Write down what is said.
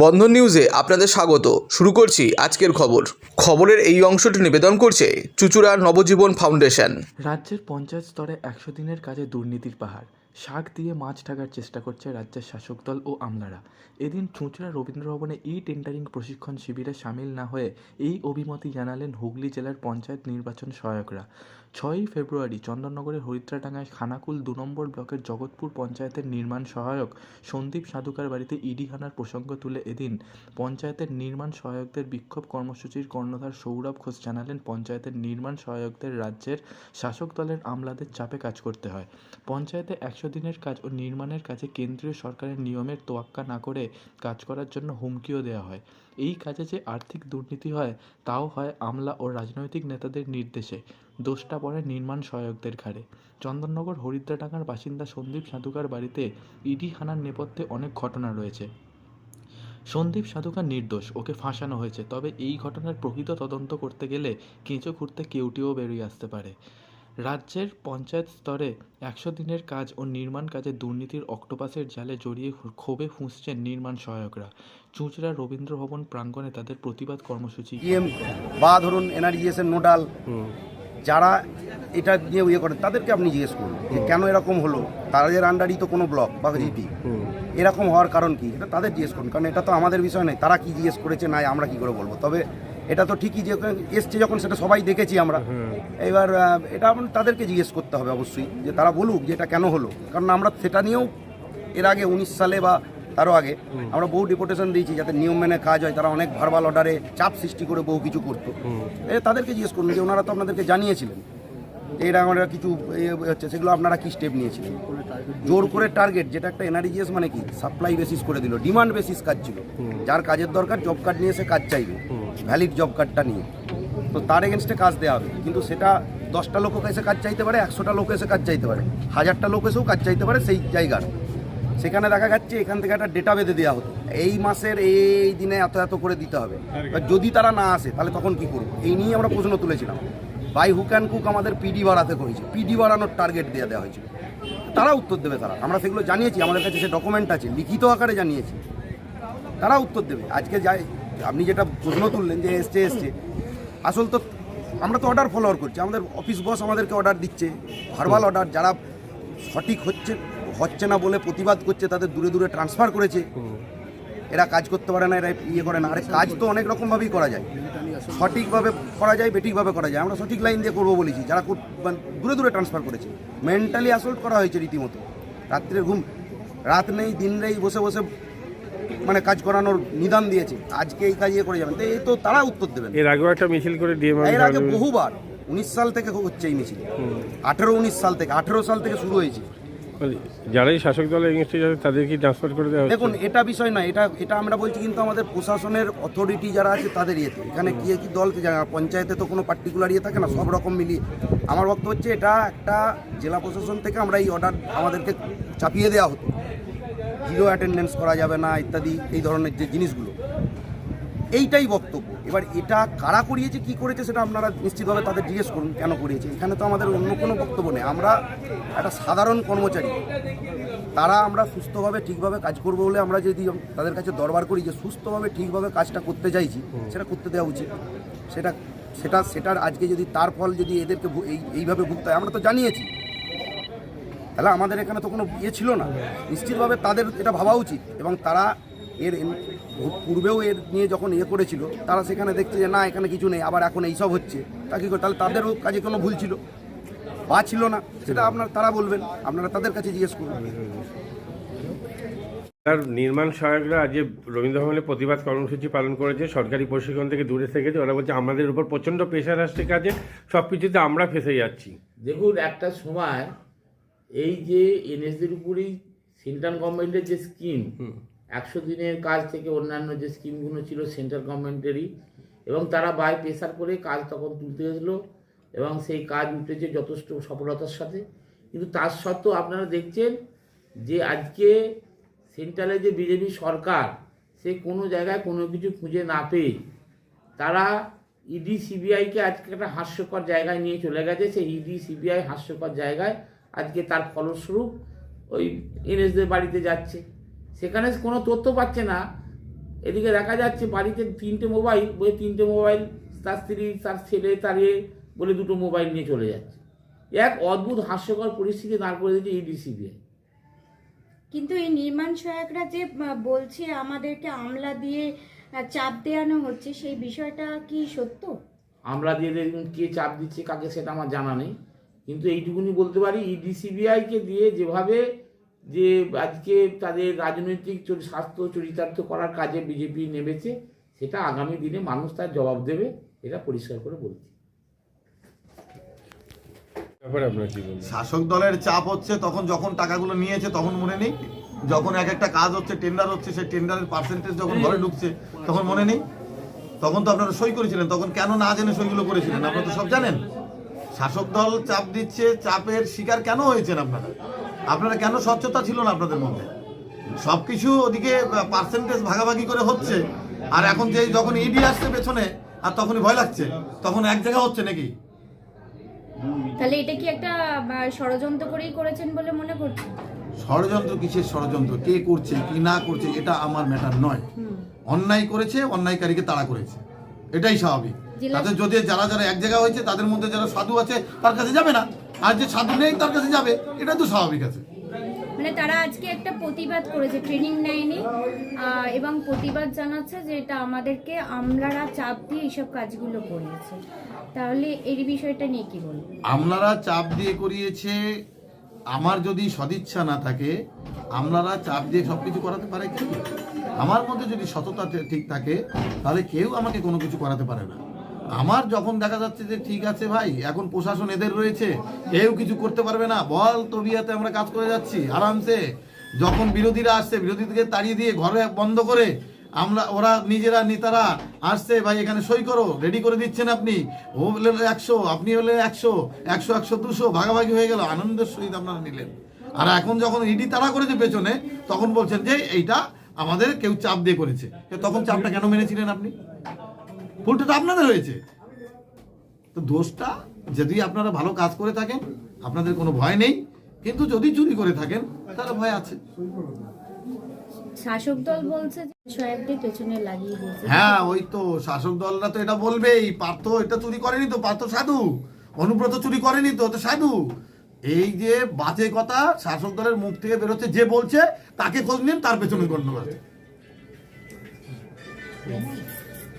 বন্ধন নিউজে আপনাদের স্বাগত। শুরু করছি আজকের খবর। খবরের এই অংশটি নিবেদন করছে চুচুড়ার নবজীবন ফাউন্ডেশন। রাজ্যের পঞ্চায়েত স্তরে একশো দিনের কাজে দুর্নীতির পাহাড়। শাক দিয়ে মাছ ঢাকার চেষ্টা করছে রাজ্যের শাসক দল ও আমলারা। এদিন চুঁচুড়া রবীন্দ্র ভবনে ই টেন্ডারিং প্রশিক্ষণ শিবিরে সামিল না হয়ে এই অভিমতি জানালেন হুগলি জেলার পঞ্চায়েত নির্বাচন সহায়করা। ছয়ই ফেব্রুয়ারি চন্দননগরের হরিদ্রাডাঙ্গায় খানাকুল দু নম্বর ব্লকের জগৎপুর পঞ্চায়েতের নির্মাণ সহায়ক সন্দীপ সাধুকার বাড়িতে ইডি হানার প্রসঙ্গ তুলে এদিন পঞ্চায়েতের নির্মাণ সহায়কদের বিক্ষোভ কর্মসূচির কর্ণধার সৌরভ ঘোষ জানালেন, পঞ্চায়েতের নির্মাণ সহায়কদের রাজ্যের শাসক দলের আমলাদের চাপে কাজ করতে হয়। পঞ্চায়েতে একশো দিনের কাজ ও নির্মাণের কাজে কেন্দ্রীয় সরকারের নিয়মের তোয়াক্কা না করে কাজ করার জন্য হুমকিও দেওয়া হয়। এই কাজে যে আর্থিক দুর্নীতি হয়, তাও হয় আমলা ও রাজনৈতিক নেতাদের নির্দেশে। দোষটা পড়ে নির্মাণ সহায়কদের ঘাড়ে। চন্দননগর হরিদ্রাডাঙ্গার বাসিন্দা সন্দীপ সাধুকার বাড়িতে ইডি হানার নেপথ্যে অনেক ঘটনা রয়েছে। সন্দীপ সাধুকার নির্দোষ ওকে ফাঁসানো হয়েছে তবে এই ঘটনার প্রকৃত তদন্ত করতে গেলে কেঁচো খুঁড়তে কেউটিও বেরিয়ে আসতে পারে। রাজ্যের পঞ্চায়েত স্তরে একশো দিনের কাজ ও নির্মাণ কাজে দুর্নীতির অক্টোপাসের জালে জড়িয়ে ক্ষোভে ফুঁসছেন নির্মাণ সহায়করা। চুঁচড়া রবীন্দ্র ভবন প্রাঙ্গণে তাদের প্রতিবাদ কর্মসূচি বা ধরুন এনআরইএস এর নোডাল যারা এটা নিয়ে ইয়ে করেন তাদেরকে আপনি জিজ্ঞেস করুন যে কেন এরকম হলো? তাদের আন্ডারই তো কোনো ব্লক বা জিপি এরকম হওয়ার কারণ কি? এটা তাদের জিজ্ঞেস করুন কারণ এটা তো আমাদের বিষয় নয়। তারা কি জিজ্ঞেস করেছে নাই আমরা কি করে বলব? তবে এটা তো ঠিকই যে এসছে যখন সেটা সবাই দেখেছি আমরা। এবার এটা তাদেরকে জিজ্ঞেস করতে হবে অবশ্যই যে তারা বলুক যে এটা কেন হলো? কারণ আমরা সেটা নিয়েও এর আগে উনিশ সালে বা তারও আগে। আমরা বহু ডিপুটেশন দিয়েছি যাতে নিয়ম মেনে কাজ হয়, তারা অনেক ভার্বাল অর্ডারে চাপ সৃষ্টি করে বহু কিছু করতো। তাদেরকে জিজ্ঞেস করুন যে ওনারা তো আপনাদেরকে জানিয়েছিলেন এরা আমরা কিছু হচ্ছে, সেগুলো আপনারা কি স্টেপ নিয়েছিলেন? জোর করে টার্গেট যেটা একটা এনআরজিএস মানে কি? সাপ্লাই বেসিস করে দিল ডিমান্ড বেসিস কাজ ছিল। যার কাজের দরকার জব কার্ড নিয়ে সে কাজ চাইবে ভ্যালিড জব কার্ডটা নিয়ে। তো তার এগেনস্টে কাজ দেওয়া হবে। কিন্তু সেটা দশটা লোক এসে কাজ চাইতে পারে, একশোটা লোক এসে কাজ চাইতে পারে। হাজারটা লোক এসেও কাজ চাইতে পারে সেই জায়গার। সেখানে দেখা যাচ্ছে এখান থেকে একটা ডেটা বেঁধে দেওয়া হতো। এই মাসের এই দিনে এত এত করে দিতে হবে। এবার যদি তারা না আসে তাহলে তখন কি করব? এই নিয়ে আমরা প্রশ্ন তুলেছিলাম। বাই হুক অ্যান্ড কুক আমাদের পিডি বাড়াতে হয়েছে পিডি বাড়ানোর টার্গেট দিয়ে দেওয়া হয়েছিল। তারা উত্তর দেবে তারা। আমরা সেগুলো জানিয়েছি আমাদের কাছে সে ডকুমেন্ট আছে লিখিত আকারে জানিয়েছি। তারা উত্তর দেবে। আজকে যাই আপনি যেটা প্রশ্ন তুললেন যে এসছে এসছে। আসল তো আমরা তো অর্ডার ফলোয়ার করছি। আমাদের অফিস বস আমাদেরকে অর্ডার দিচ্ছে। ভার্বাল অর্ডার যারা সঠিক হচ্ছে হচ্ছে না বলে প্রতিবাদ করছে তাদের দূরে দূরে ট্রান্সফার করেছে। এরা কাজ করতে পারে না এরা ইয়ে করে না। আরে কাজ তো অনেক রকমভাবেই করা যায়। সঠিকভাবে করা যায় বেঠিকভাবে করা যায়। আমরা সঠিক লাইন দিয়ে করব বলেছি। যারা মানে দূরে দূরে ট্রান্সফার করেছে। মেন্টালি অ্যাসল্ট করা হয়েছে রীতিমতো। রাত্রের ঘুম রাত নেই দিন নেই বসে বসে মানে কাজ করানোর নিদান দিয়েছে। আজকে এই কাজ ইয়ে করে যাবেন। তো এই তো তারা উত্তর দেবেন। এর আগেও একটা মিছিল করে ডিএম এর আগে বহুবার উনিশ সাল থেকে হচ্ছে এই মিছিল। আঠেরো উনিশ সাল থেকে আঠেরো সাল থেকে শুরু হয়েছে। যারাই শাসক দলের এগেনস্টে যাবে তাদেরকে ট্রান্সফার করে দেওয়া দেখুন, এটা বিষয় না এটা এটা আমরা বলছি কিন্তু আমাদের প্রশাসনের অথরিটি যারা আছে, তাদের ইয়েতে। এখানে কি কি জানা পঞ্চায়েতে তো কোনো পার্টিকুলার ইয়ে থাকে না, সব রকম মিলিয়ে। আমার বক্তব্য হচ্ছে, এটা একটা জেলা প্রশাসন থেকে আমরা এই অর্ডার আমাদেরকে চাপিয়ে দেওয়া হতো। জিরো অ্যাটেন্ডেন্স করা যাবে না, ইত্যাদি, এই ধরনের যে জিনিসগুলো। এইটাই বক্তব্য। এবার এটা কারা করিয়েছে কি করেছে সেটা আপনারা নিশ্চিতভাবে তাদের জিজ্ঞেস করুন কেন করিয়েছে? এখানে তো আমাদের অন্য কোনো বক্তব্য নেই। আমরা একটা সাধারণ কর্মচারী। তারা আমরা সুস্থভাবে ঠিকভাবে কাজ করব বলে আমরা যদি তাদের কাছে দরবার করি যে সুস্থভাবে ঠিকভাবে কাজটা করতে চাইছি সেটা করতে দেওয়া উচিত। সেটা সেটা সেটার আজকে যদি তার ফল যদি এদেরকে এই এইভাবে ভুগতে হয় আমরা তো জানিয়েছি। তাহলে আমাদের এখানে তো কোনো ইয়ে ছিল না। নিশ্চিতভাবে তাদের এটা ভাবা উচিত এবং তারা এর পূর্বেও এর নিয়ে যখন ইয়ে করেছিল তারা সেখানে দেখছে যে না এখানে কিছু নেই আবার এখন এইসব হচ্ছে। তা কি করে? তাহলে তাদেরও কাজে কোনো ভুল ছিল? বা ছিল না? সেটা আপনার তারা বলবেন। আপনারা তাদের কাছে জিজ্ঞেস করুন। তার নির্মাণ সহায়করা আজ যে রবীন্দ্র ভবনে প্রতিবাদ কর্মসূচি পালন করেছে সরকারি প্রশিক্ষণ থেকে দূরে থেকেছে ওরা বলছে আমাদের উপর প্রচণ্ড প্রেশার আসছে কাজে সব কিছুতে আমরা ফেসে যাচ্ছি। দেখুন একটা সময় এই যে এনএসদের উপরেই সেন্ট্রাল গভর্নমেন্টের যে স্কিম একশো দিনের কাজ থেকে অন্যান্য যে স্কিমগুলো ছিল সেন্ট্রাল গভর্নমেন্টেরই, এবং তারা বাই প্রেসার করে কাজ তখন তুলতে গেছিল এবং সেই কাজ উঠেছে যথেষ্ট সফলতার সাথে। কিন্তু তার সত্ত্বেও আপনারা দেখছেন যে আজকে সেন্ট্রালে যে বিজেপি সরকার, সে কোনো জায়গায় কোনো কিছু খুঁজে না পেয়ে তারা ইডি সিবিআইকে আজকে একটা হাস্যকর জায়গায় নিয়ে চলে গেছে। সেই ইডি সিবিআই হাস্যকর জায়গায় আজকে তার ফলস্বরূপ ওই এনএসদের বাড়িতে যাচ্ছে। সেখানে কোনো তথ্য পাচ্ছে না। এদিকে দেখা যাচ্ছে বাড়িতে তিনটে মোবাইল বলে তিনটে মোবাইল তার স্ত্রী তার ছেলে তার বলে দুটো মোবাইল নিয়ে চলে যাচ্ছে। এক অদ্ভুত হাস্যকর পরিস্থিতি দাঁড় করে দিয়েছে এই ডিসিবিআই কিন্তু এই নির্মাণ সহায়করা যে বলছে আমাদেরকে আমলা দিয়ে চাপ দেওয়ানো হচ্ছে সেই বিষয়টা কি সত্য? আমরা দিয়ে দেখুন কে চাপ দিচ্ছে কাকে সেটা আমার জানা নেই। কিন্তু এইটুকুনি বলতে পারি ইডিসিবিআইকে দিয়ে যেভাবে যে আজকে তাদের রাজনৈতিক স্বাস্থ্য চরিতার্থ করার কাজে বিজেপি নেমেছে সেটা আগামী দিনে মানুষ তার জবাব দেবে এটা পরিষ্কার করে বলছি। শাসক দলের চাপ হচ্ছে তখন যখন টাকাগুলো নিয়েছে তখন মনে নেই? যখন এক একটা কাজ হচ্ছে টেন্ডার হচ্ছে সেই টেন্ডারের পার্সেন্টেজ যখন ঘরে ঢুকছে তখন মনে নেই? তখন তো আপনারা সই করেছিলেন তখন কেন না জেনে সইগুলো করেছিলেন? আপনারা তো সব জানেন। শাসক দল চাপ দিচ্ছে চাপের শিকার কেন হয়েছেন আপনারা? আপনারা কেন স্বচ্ছতা ছিল না আপনাদের মধ্যে? সবকিছু ওদিকে পার্সেন্টেজ ভাগাভাগি করে হচ্ছে। আর এখন যে যখন ইডি আসছে পেছনে আর তখনই ভয় লাগছে। তখন এক জায়গা হচ্ছে নাকি? তাহলে এটা কি একটা ষড়যন্ত্র করেই করেছেন বলে মনে করছেন? ষড়যন্ত্র কিসের ষড়যন্ত্র? কে করছে কি না করছে এটা আমার ম্যাটার নয়। অন্যায় করেছে অন্যায়কারীকে তাড়া করেছে। এটাই স্বাভাবিক। তাদের যদি যারা যারা এক জায়গা হয়েছে তাদের মধ্যে যারা সাধু আছে তার কাছে যাবে না। আর যে ছাত্র নেই তার কাছে যাবে এটা তো স্বাভাবিক আছে। মানে তারা আজকে একটা প্রতিবাদ করেছে ট্রেনিং নেয়নি এবং প্রতিবাদ জানাচ্ছে যে এটা আমাদেরকে আমলারা চাপ দিয়ে এইসব কাজগুলো করিয়েছে। তাহলে এর বিষয়টা নিয়ে কি বলব? আমলারা চাপ দিয়ে করিয়েছে আমার যদি সদিচ্ছা না থাকে আমলারা চাপ দিয়ে সব কিছু করাতে পারে কি আমার মধ্যে যদি সততা ঠিক থাকে তাহলে কেউ আমাকে কোনো কিছু করাতে পারে না। আমার যখন দেখা যাচ্ছে যে ঠিক আছে ভাই, এখন প্রশাসন এদের রয়েছে, কেউ কিছু করতে পারবে না। বল তবিয়াতে আমরা কাজ করে যাচ্ছি, আরামসে। যখন বিরোধীরা আসছে, বিরোধীদেরকে তাড়িয়ে দিয়ে ঘরে বন্ধ করে, আমরা, ওরা নিজেরা, নেতারা আসছে, ভাই, এখানে সই করো রেডি করে দিচ্ছেন আপনি। ও বলে একশো, আপনি হলে একশো একশো একশো, দুশো, ভাগাভাগি হয়ে গেল, আনন্দের সহিত আপনারা নিলেন। আর এখন যখন ইডি তারা করেছে পেছনে, তখন বলছেন যে এইটা আমাদের কেউ চাপ দিয়ে করেছে। তখন চাপটা কেন মেনেছিলেন আপনি? ভুলটা তো আপনাদের হয়েছে। তো দোষটা যদি আপনারা ভালো কাজ করে থাকেন আপনাদের কোনো ভয় নেই। কিন্তু যদি চুরি করে থাকেন তাহলে ভয় আছে। শাসক দল বলছে যে পেছনে লাগিয়ে দিয়েছে। হ্যাঁ ওই তো শাসক দলরা তো এটা বলবেই। পার্থ এটা চুরি করেনি তো পার্থ সাধু। অনুব্রত চুরি করেনি তো তো সাধু। এই যে বাজে কথা শাসক দলের মুখ থেকে বেরোচ্ছে যে বলছে তাকে খোঁজ নিন তার পেছনে গণ্য আছে